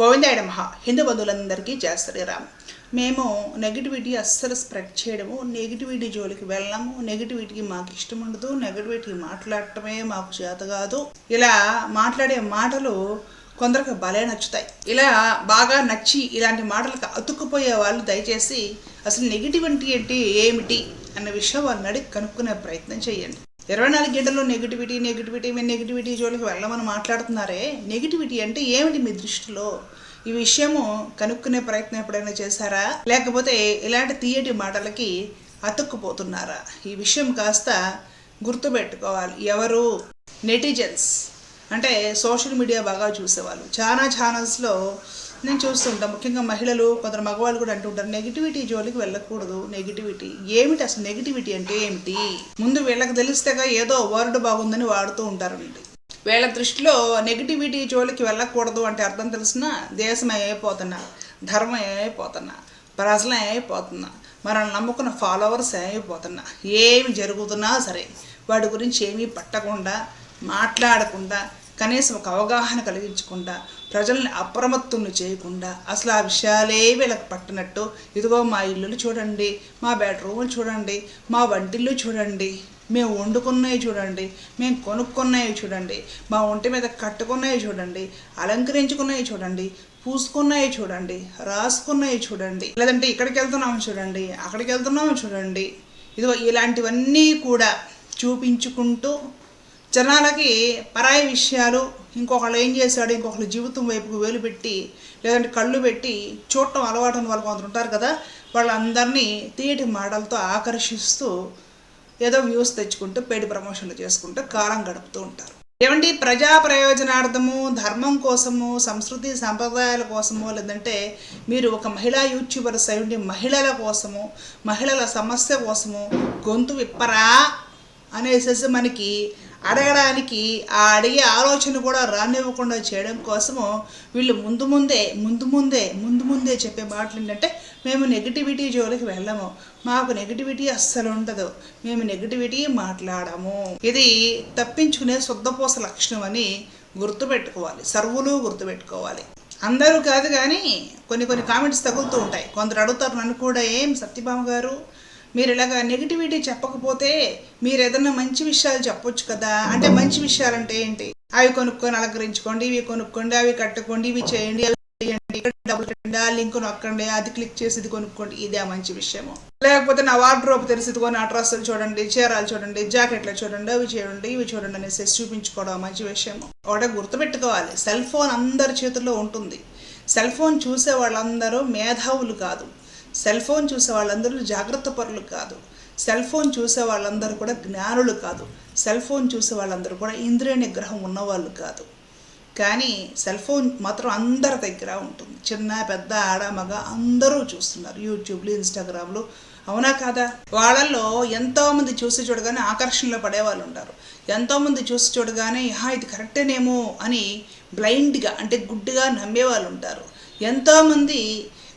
గోవిందాయుడ మహా హిందూ బంధువులందరికీ జయ శ్రీరామ్. మేము నెగిటివిటీ అస్సలు స్ప్రెడ్ చేయడము నెగిటివిటీ జోలికి వెళ్ళము నెగిటివిటీకి మాకు ఇష్టం ఉండదు నెగిటివిటీ మాట్లాడటమే మాకు చేత కాదు. ఇలా మాట్లాడే మాటలు కొందరికి భలే నచ్చుతాయి. ఇలా బాగా నచ్చి ఇలాంటి మాటలకు అతుక్కుపోయే వాళ్ళు దయచేసి అసలు నెగిటివిటీ అంటే ఏమిటి అన్న విషయం వాళ్ళని అడిగి కనుక్కునే ప్రయత్నం చేయండి. ఇరవై నాలుగు గంటల్లో నెగిటివిటీ నెగిటివిటీ మీ నెగిటివిటీ జోలికి వెళ్ళమని మాట్లాడుతున్నారే? నెగిటివిటీ అంటే ఏమిటి మీ దృష్టిలో? ఈ విషయము కనుక్కునే ప్రయత్నం ఎప్పుడైనా చేశారా? లేకపోతే ఇలాంటి తీయటి మాటలకి అతుక్కుపోతున్నారా? ఈ విషయం కాస్త గుర్తుపెట్టుకోవాలి. ఎవరు? నెటిజన్స్. అంటే సోషల్ మీడియా బాగా చూసేవాళ్ళు. చాలా ఛానల్స్లో నేను చూస్తుంటాను ముఖ్యంగా మహిళలు కొందరు మగవాళ్ళు కూడా అంటుంటారు నెగిటివిటీ జోలికి వెళ్ళకూడదు. నెగిటివిటీ ఏమిటి? అసలు నెగిటివిటీ అంటే ఏమిటి? ముందు వీళ్ళకి తెలిస్తేగా ఏదో వర్డ్ బాగుందని వాడుతూ ఉంటారండి. వీళ్ళ దృష్టిలో నెగిటివిటీ జోలికి వెళ్ళకూడదు అంటే అర్థం తెలిసిన దేశం అయిపోతున్నా ధర్మం అయిపోతున్నా ప్రజలు అయిపోతున్నా మనల్ని నమ్ముకున్న ఫాలోవర్స్ అయిపోతున్నా ఏమి జరుగుతున్నా సరే వాడి గురించి ఏమీ పట్టకుండా మాట్లాడకుండా కనీసం ఒక అవగాహన కలిగించకుండా ప్రజల్ని అప్రమత్తుల్ని చేయకుండా అసలు ఆ విషయాలే వీళ్ళకి పట్టినట్టు ఇదిగో మా ఇల్లులు చూడండి మా బెడ్రూములు చూడండి మా వంటిల్లు చూడండి మేము వండుకున్నవి చూడండి మేము కొనుక్కున్నవి చూడండి మా ఒంటి మీద కట్టుకున్నవి చూడండి అలంకరించుకున్నవి చూడండి పూసుకున్నవి చూడండి రాసుకున్నవి చూడండి లేదంటే ఇక్కడికి వెళ్తున్నాము చూడండి అక్కడికి వెళ్తున్నాము చూడండి. ఇదిగో ఇలాంటివన్నీ కూడా చూపించుకుంటూ జనాలకి పరాయి విషయాలు ఇంకొకళ్ళు ఏం చేశాడు ఇంకొకళ్ళు జీవితం వైపుకు వేలు పెట్టి లేదంటే కళ్ళు పెట్టి చూడటం అలవాటు ఉన్న వాళ్ళు కొందరు ఉంటారు కదా వాళ్ళందరినీ తీయటి మాటలతో ఆకర్షిస్తూ ఏదో వ్యూస్ తెచ్చుకుంటూ పేడి ప్రమోషన్లు చేసుకుంటూ కాలం గడుపుతూ ఉంటారు. ఏమండి? ప్రజా ప్రయోజనార్థము ధర్మం కోసము సంస్కృతి సాంప్రదాయాల కోసము లేదంటే మీరు ఒక మహిళా యూట్యూబర్స్ అయి మహిళల కోసము మహిళల సమస్య కోసము గొంతు విప్పరా అనేసేసి మనకి అడగడానికి ఆ అడిగే ఆలోచన కూడా రానివ్వకుండా చేయడం కోసము వీళ్ళు ముందు ముందే ముందు ముందే ముందు ముందే చెప్పే మాటలు ఏంటంటే మేము నెగిటివిటీ జోలికి వెళ్ళము. మాకు నెగిటివిటీ అస్సలు ఉండదు. మేము నెగిటివిటీ మాట్లాడము. ఇది తప్పించుకునే శుద్ధపూస లక్షణం అని గుర్తుపెట్టుకోవాలి. సర్వులు గుర్తుపెట్టుకోవాలి. అందరూ కాదు కానీ కొన్ని కొన్ని కామెంట్స్ తగులుతూ ఉంటాయి. కొందరు అడుగుతారు నన్ను కూడా ఏం సత్యభామ గారు? మీరు ఇలాగ నెగిటివిటీ చెప్పకపోతే మీరు ఏదైనా మంచి విషయాలు చెప్పొచ్చు కదా? అంటే మంచి విషయాలు అంటే ఏంటి? అవి కొనుక్కొని అలంకరించుకోండి ఇవి కొనుక్కోండి అవి కట్టుకోండి ఇవి చేయండి అవి చేయండి ఇక్కడ డబ్బులు ఆ లింక్ నొక్కండి అది క్లిక్ చేసి ఇది కొనుక్కోండి ఇదే మంచి విషయము. లేకపోతే నా వార్డ్రోబ్ తెలిసి ఇదిగోని ఆ డ్రెస్సులు చూడండి చీరాలు చూడండి జాకెట్లు చూడండి అవి చూడండి ఇవి చూడండి అనేసి చూపించుకోవడం మంచి విషయము. ఒకటే గుర్తుపెట్టుకోవాలి సెల్ ఫోన్ అందరి చేతుల్లో ఉంటుంది. సెల్ ఫోన్ చూసే వాళ్ళందరూ మేధావులు కాదు. సెల్ ఫోన్ చూసే వాళ్ళందరూ జాగ్రత్త పరులు కాదు. సెల్ ఫోన్ చూసే వాళ్ళందరూ కూడా జ్ఞానులు కాదు. సెల్ ఫోన్ చూసే వాళ్ళందరూ కూడా ఇంద్రియ నిగ్రహం ఉన్నవాళ్ళు కాదు. కానీ సెల్ ఫోన్ మాత్రం అందరి దగ్గర ఉంటుంది. చిన్న పెద్ద ఆడ మగ అందరూ చూస్తున్నారు. యూట్యూబ్లు ఇన్స్టాగ్రామ్లు. అవునా కాదా? వాళ్ళల్లో ఎంతోమంది చూసి చూడగానే ఆకర్షణలో పడే వాళ్ళు ఉంటారు. ఎంతోమంది చూసి చూడగానే హా ఇది కరెక్టేనేమో అని బ్లైండ్గా అంటే గుడ్డుగా నమ్మే వాళ్ళు ఉంటారు. ఎంతోమంది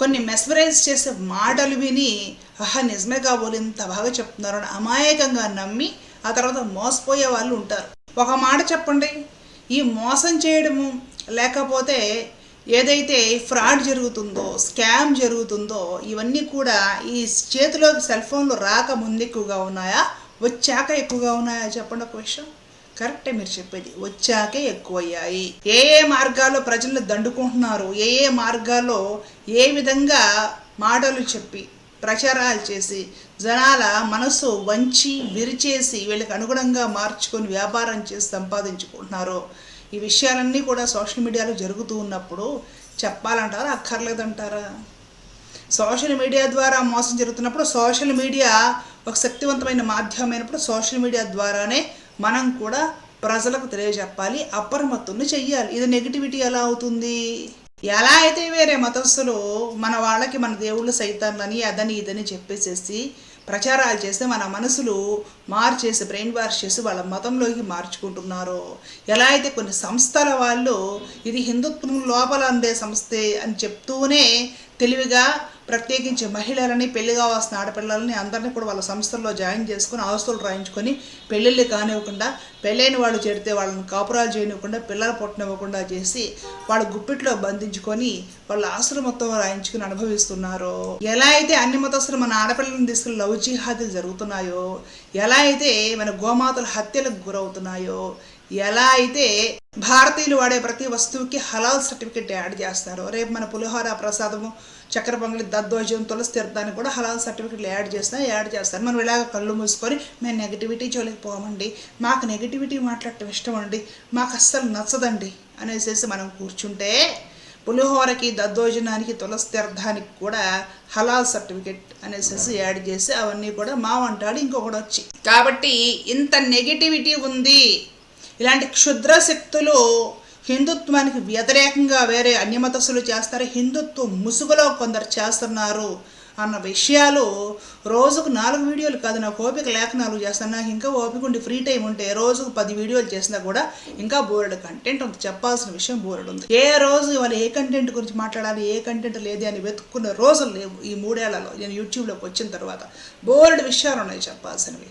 కొన్ని మెస్మరైజ్ చేసే మాటలు విని ఆహా నిజమే కాబోలు ఇంత బాగా చెప్తున్నారు అని అమాయకంగా నమ్మి ఆ తర్వాత మోసపోయే వాళ్ళు ఉంటారు. ఒక మాట చెప్పండి ఈ మోసం చేయడము లేకపోతే ఏదైతే ఫ్రాడ్ జరుగుతుందో స్కామ్ జరుగుతుందో ఇవన్నీ కూడా ఈ చేతిలోకి సెల్ ఫోన్లు రాక ముందు ఎక్కువగా ఉన్నాయా? వచ్చాక ఎక్కువగా ఉన్నాయా? చెప్పండి ఒక విషయం. కరెక్టే మీరు చెప్పేది. వచ్చాకే ఎక్కువయ్యాయి. ఏ ఏ మార్గాల్లో ప్రజలను దండుకుంటున్నారు ఏ ఏ మార్గాల్లో ఏ విధంగా మాటలు చెప్పి ప్రచారాలు చేసి జనాల మనసు వంచి విరిచేసి వీళ్ళకి అనుగుణంగా మార్చుకొని వ్యాపారం చేసి సంపాదించుకుంటున్నారో ఈ విషయాలన్నీ కూడా సోషల్ మీడియాలో జరుగుతూ ఉన్నప్పుడు చెప్పాలంటారా అక్కర్లేదంటారా? సోషల్ మీడియా ద్వారా మోసం జరుగుతున్నప్పుడు సోషల్ మీడియా ఒక శక్తివంతమైన మాధ్యమైనప్పుడు సోషల్ మీడియా ద్వారానే మనం కూడా ప్రజలకు తెలియజెప్పాలి అప్రమత్తుల్ని చెయ్యాలి. ఇది నెగిటివిటీ ఎలా అవుతుంది? ఎలా అయితే వేరే మతస్థులు మన వాళ్ళకి మన దేవుళ్ళు సైతాన్లని అదని ఇదని చెప్పేసేసి ప్రచారాలు చేస్తే మన మనసులు మార్చేసి బ్రెయిన్ వాష్ చేసి వాళ్ళ మతంలోకి మార్చుకుంటున్నారో? ఎలా అయితే కొన్ని సంస్థల వాళ్ళు ఇది హిందుత్వం లోపల అందే సంస్థే అని చెప్తూనే తెలివిగా ప్రత్యేకించి మహిళలని పెళ్ళి కావాల్సిన ఆడపిల్లలని అందరినీ కూడా వాళ్ళ సంస్థల్లో జాయిన్ చేసుకుని ఆస్తులు రాయించుకొని పెళ్ళిళ్ళు కానివ్వకుండా పెళ్ళైన వాళ్ళు చేరితే వాళ్ళని కాపురాలు చేయనివ్వకుండా పిల్లలు పుట్టనివ్వకుండా చేసి వాళ్ళ గుప్పిట్లో బంధించుకొని వాళ్ళ ఆస్తులు మొత్తం రాయించుకుని అనుభవిస్తున్నారు. ఎలా అయితే అన్ని మతస్థులు మన ఆడపిల్లలను తీసుకుని లవ్ జిహాదులు జరుగుతున్నాయో ఎలా అయితే మన గోమాతల హత్యలకు గురవుతున్నాయో ఎలా అయితే భారతీయులు వాడే ప్రతి వస్తువుకి హలాల్ సర్టిఫికెట్ యాడ్ చేస్తారు రేపు మన పులిహోర ప్రసాదము చక్కెర పొంగలి దద్దోజం తులసి తీర్థాన్ని కూడా హలాల్ సర్టిఫికెట్లు యాడ్ చేస్తా యాడ్ చేస్తారు. మనం ఇలాగ కళ్ళు మూసుకొని మేము నెగిటివిటీ జోలికి పోమండి మాకు నెగిటివిటీ మాట్లాడటం ఇష్టం అండి మాకు అస్సలు నచ్చదండి అనేసి మనం కూర్చుంటే పులిహోరకి దద్దోజనానికి తులసి తీర్థానికి కూడా హలాల్ సర్టిఫికెట్ అనేసి యాడ్ చేసి అవన్నీ కూడా మా వంటాడు ఇంకొకటి వచ్చి. కాబట్టి ఇంత నెగిటివిటీ ఉంది. ఇలాంటి క్షుద్ర శక్తులు హిందుత్వానికి వ్యతిరేకంగా వేరే అన్యమతస్సులు చేస్తారు హిందుత్వం ముసుగులో కొందరు చేస్తున్నారు అన్న విషయాలు రోజుకు నాలుగు వీడియోలు కాదు నాకు ఓపిక లేక నాలుగు చేస్తాను. నాకు ఇంకా ఓపిక ఉండి ఫ్రీ టైం ఉంటే రోజుకు పది వీడియోలు చేసినా కూడా ఇంకా బోర్డు కంటెంట్ ఉంది. చెప్పాల్సిన విషయం బోర్డు ఉంది. ఏ రోజు ఇవాళ ఏ కంటెంట్ గురించి మాట్లాడాలి ఏ కంటెంట్ లేదు అని వెతుక్కున్న రోజులు లేవు ఈ మూడేళ్ళలో. నేను యూట్యూబ్లోకి వచ్చిన తర్వాత బోర్డు విషయాలు ఉన్నాయి చెప్పాల్సినవి.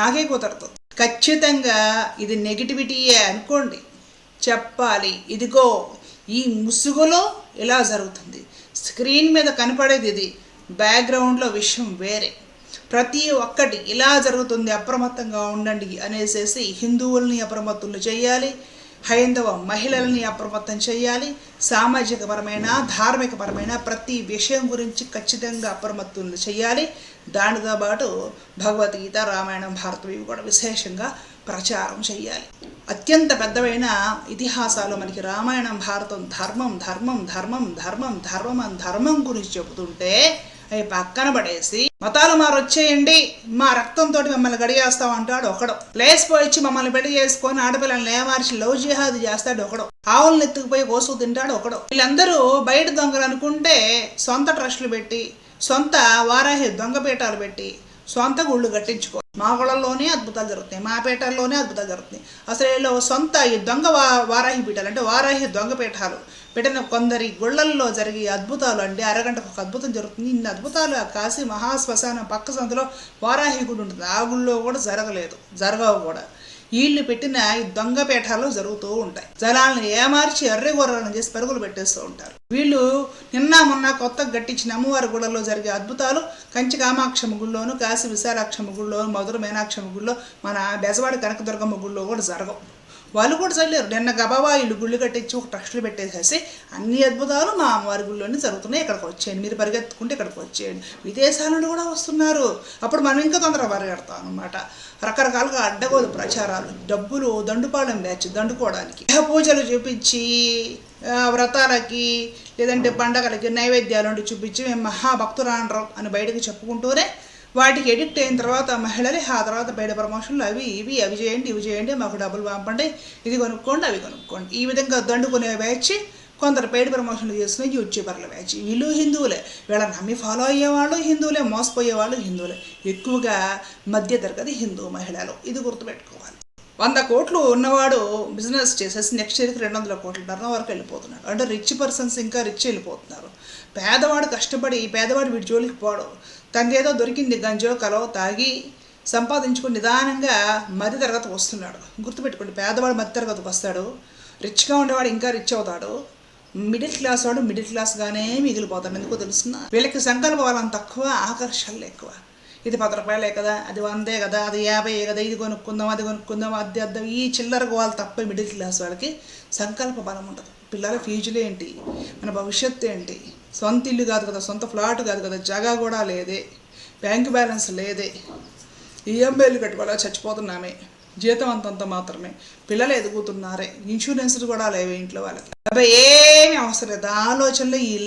నాకే కుదరదు. ఖచ్చితంగా ఇది నెగిటివిటీయే అనుకోండి. చెప్పాలి ఇదిగో ఈ ముసుగులో ఇలా జరుగుతుంది. స్క్రీన్ మీద కనపడేది ఇది. బ్యాక్గ్రౌండ్లో విషయం వేరే. ప్రతి ఒక్కటి ఇలా జరుగుతుంది అప్రమత్తంగా ఉండండి అనేసేసి హిందువుల్ని అప్రమత్తులు చేయాలి. హైందవ మహిళల్ని అప్రమత్తం చేయాలి. సామాజికపరమైన ధార్మికపరమైన ప్రతి విషయం గురించి ఖచ్చితంగా అప్రమత్తులు చేయాలి. దానితో పాటు భగవద్గీత రామాయణం భారతం ఇవి కూడా విశేషంగా ప్రచారం చేయాలి. అత్యంత పెద్దవైన ఇతిహాసాలు మనకి రామాయణం భారతం ధర్మం ధర్మం ధర్మం ధర్మం ధర్మం ధర్మం గురించి చెబుతుంటే అవి పక్కన పడేసి మతాలు మారొచ్చేయండి. మా రక్తంతో మిమ్మల్ని గడియేస్తాం అంటాడు ఒకడు. ప్లేస్ పోయిచ్చి మమ్మల్ని పెళ్ళి చేసుకొని ఆడపిల్లల్ని లేమార్చి లవ్ జిహాద్ చేస్తాడు ఒకడు. ఆవులను ఎత్తుకుపోయి కోసు తింటాడు ఒకడు. వీళ్ళందరూ బయట దొంగలు అనుకుంటే సొంత ట్రస్టులు పెట్టి సొంత వారాహి దొంగపీఠాలు పెట్టి సొంత గుళ్ళు కట్టించుకో. మా గుళ్ళల్లోనే అద్భుతాలు జరుగుతాయి. మా పీఠాల్లోనే అద్భుతాలు జరుగుతాయి. అసలు సొంత ఈ దొంగ వారాహి పీఠాలు అంటే వారాహి దొంగ పీఠాలు. పెట్టిన కొందరి గుళ్ళల్లో జరిగే అద్భుతాలు అంటే అరగంటకు ఒక అద్భుతం జరుగుతుంది. ఇన్ని అద్భుతాలు ఆ కాశీ మహాశ్మశానం పక్క సందులో వారాహి గుడి ఉంటుంది. ఆ గుళ్ళో కూడా జరగలేదు. జరగవు కూడా. వీళ్ళు పెట్టిన ఈ దొంగ పీఠాలు జరుగుతూ ఉంటాయి. జలాలను ఏమార్చి ఎర్రగొర్రలను చేసి పరుగులు పెట్టేస్తూ ఉంటారు. వీళ్ళు నిన్న మొన్న కొత్తగా గట్టించిన అమ్మవారి గుళ్ళలో జరిగే అద్భుతాలు కంచి కామాక్షమ్మ గుళ్ళోను కాశీ విశాలాక్షమ్మ గుళ్ళోను మధుర మీనాక్షమ్మ గుళ్ళో మన బెజవాడి కనకదుర్గమ్మ గుళ్ళో కూడా జరగవు. వాళ్ళు కూడా చల్లారు నిన్న గబాబా ఇల్లు గుళ్ళు కట్టించి ఒక ట్రస్టులు పెట్టేసేసి అన్ని అద్భుతాలు మా అమ్మవారి గుళ్ళోనే జరుగుతున్నాయి. ఇక్కడికి వచ్చేయండి. మీరు పరిగెత్తుకుంటే ఇక్కడికి వచ్చేయండి. విదేశాల నుండి కూడా వస్తున్నారు. అప్పుడు మనం ఇంకా తొందరగా పరిగెడతాం అనమాట రకరకాలుగా అడ్డగోలు ప్రచారాలు డబ్బులు దండుపాలెం బ్యాచ్ దండుకోవడానికి. పూజలు చూపించి వ్రతాలకి లేదంటే పండగలకి నైవేద్యాలు చూపించి మేము మహాభక్తురాండ్రం అని బయటకు చెప్పుకుంటూనే వాటికి ఎడిక్ట్ అయిన తర్వాత మహిళలే ఆ తర్వాత బయట ప్రమోషన్లు అవి ఇవి అవి చేయండి ఇవి చేయండి మాకు డబ్బులు పంపండి ఇది కొనుక్కోండి అవి కొనుక్కోండి. ఈ విధంగా దండుకునే బ్యాచ్ కొందరు పెయిడ్ ప్రమోషన్లు చేస్తున్న యూట్యూబర్ల బ్యాచ్. వీళ్ళు హిందువులే. వీళ్ళని నమ్మి ఫాలో అయ్యేవాళ్ళు హిందువులే మోసపోయేవాళ్ళు హిందువులే. ఎక్కువగా మధ్య తరగతి హిందూ మహిళలు. ఇది గుర్తుపెట్టుకోవాలి. వంద కోట్లు ఉన్నవాడు బిజినెస్ చేసేసి నెక్స్ట్ ఇయర్కి రెండు వందల కోట్ల టర్న్ వరకు వెళ్ళిపోతున్నాడు. అంటే రిచ్ పర్సన్స్ ఇంకా రిచ్ వెళ్ళిపోతున్నారు. పేదవాడు కష్టపడి పేదవాడు వీడి జోలికి పోవడం తనకేదో దొరికింది గంజో కలో తాగి సంపాదించుకుని నిదానంగా మధ్య తరగతికి వస్తున్నాడు. గుర్తుపెట్టుకోండి పేదవాడు మధ్య తరగతికి వస్తాడు రిచ్గా ఉండేవాడు ఇంకా రిచ్ అవుతాడు. మిడిల్ క్లాస్ వాడు మిడిల్ క్లాస్గానే మిగిలిపోతాడు. ఎందుకో తెలుస్తుందా వీళ్ళకి సంకల్ప బలం తక్కువ ఆకర్షణలు ఎక్కువ. ఇది పది రూపాయలే కదా అది వందే కదా అది యాభై కదా ఇది కొనుక్కుందాం అది కొనుక్కుందాం అది అద్దం. ఈ చిల్లర వాళ్ళు తప్ప మిడిల్ క్లాస్ వాళ్ళకి సంకల్ప బలం ఉండదు. పిల్లల ఫీజులు ఏంటి? మన భవిష్యత్తు ఏంటి? సొంత ఇల్లు కాదు కదా సొంత ఫ్లాట్ కాదు కదా జగా కూడా లేదే బ్యాంక్ బ్యాలెన్స్ లేదే. ఈఎంఐలు కట్టుకోవాలా చచ్చిపోతున్నామే. జీతం అంతంత మాత్రమే. పిల్లలు ఎదుగుతున్నారే ఇన్సూరెన్స్లు కూడా లేవు ఇంట్లో వాళ్ళకి. అబ్బాయి ఏమి అవసరం లేదు. ఆలోచనలు ఈ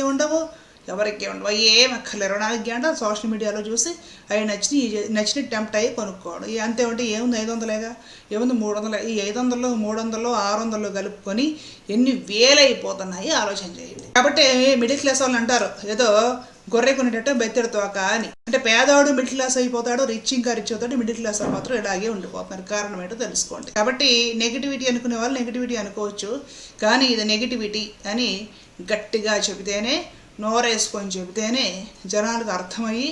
ఉండవు ఎవరికి ఉండవు ఏం అక్కర్లేరు నాలుగు గంటలు సోషల్ మీడియాలో చూసి అవి నచ్చిన నచ్చిన టెంప్ట్ అయ్యి కొనుక్కోవడం. అంతే ఉంటే ఏముంది ఐదు వందలేగా? ఏముంది మూడు వందలు? ఈ ఐదు వందలు మూడు వందలు ఆరు వందలు కలుపుకొని ఎన్ని వేలైపోతున్నాయి ఆలోచన చేయండి. కాబట్టి మిడిల్ క్లాస్ వాళ్ళు అంటారు ఏదో గొర్రె కొనేటట్టు బెత్తెడు తోక అని. అంటే పేదవాడు మిడిల్ క్లాస్ అయిపోతాడు రిచ్ ఇంకా రిచ్ అవుతాడు మిడిల్ క్లాస్ వాళ్ళు మాత్రం ఇలాగే ఉండిపోతున్నారు. కారణం ఏంటో తెలుసుకోండి. కాబట్టి నెగిటివిటీ అనుకునే వాళ్ళు నెగిటివిటీ అనుకోవచ్చు. కానీ ఇది నెగిటివిటీ అని గట్టిగా చెబితేనే నోరేసుకొని చెబితేనే జనాలకు అర్థమయ్యి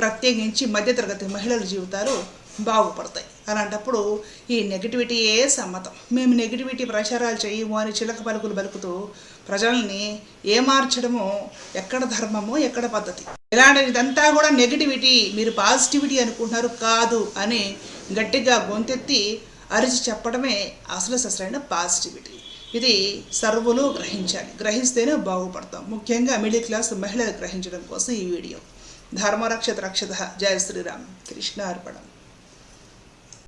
ప్రత్యేకించి మధ్యతరగతి మహిళల జీవితాలు బాగుపడతాయి. అలాంటప్పుడు ఈ నెగిటివిటీయే సమ్మతం. మేము నెగిటివిటీ ప్రచారాలు చేయము అని చిలక పలుకులు బలుకుతూ ప్రజల్ని ఏమార్చడము ఎక్కడ ధర్మము ఎక్కడ పద్ధతి. ఇలాంటి ఇదంతా కూడా నెగిటివిటీ మీరు పాజిటివిటీ అనుకుంటున్నారు కాదు అని గట్టిగా గొంతెత్తి అరిచి చెప్పడమే అసలు ససరైన పాజిటివిటీ ఇది సర్వులు గ్రహించాలి. గ్రహిస్తేనే బాగుపడతాం. ముఖ్యంగా మిడిల్ క్లాస్ మహిళలు గ్రహించడం కోసం ఈ వీడియో. ధర్మరక్షత రక్షత. జయ శ్రీరామ్. కృష్ణ అర్పణం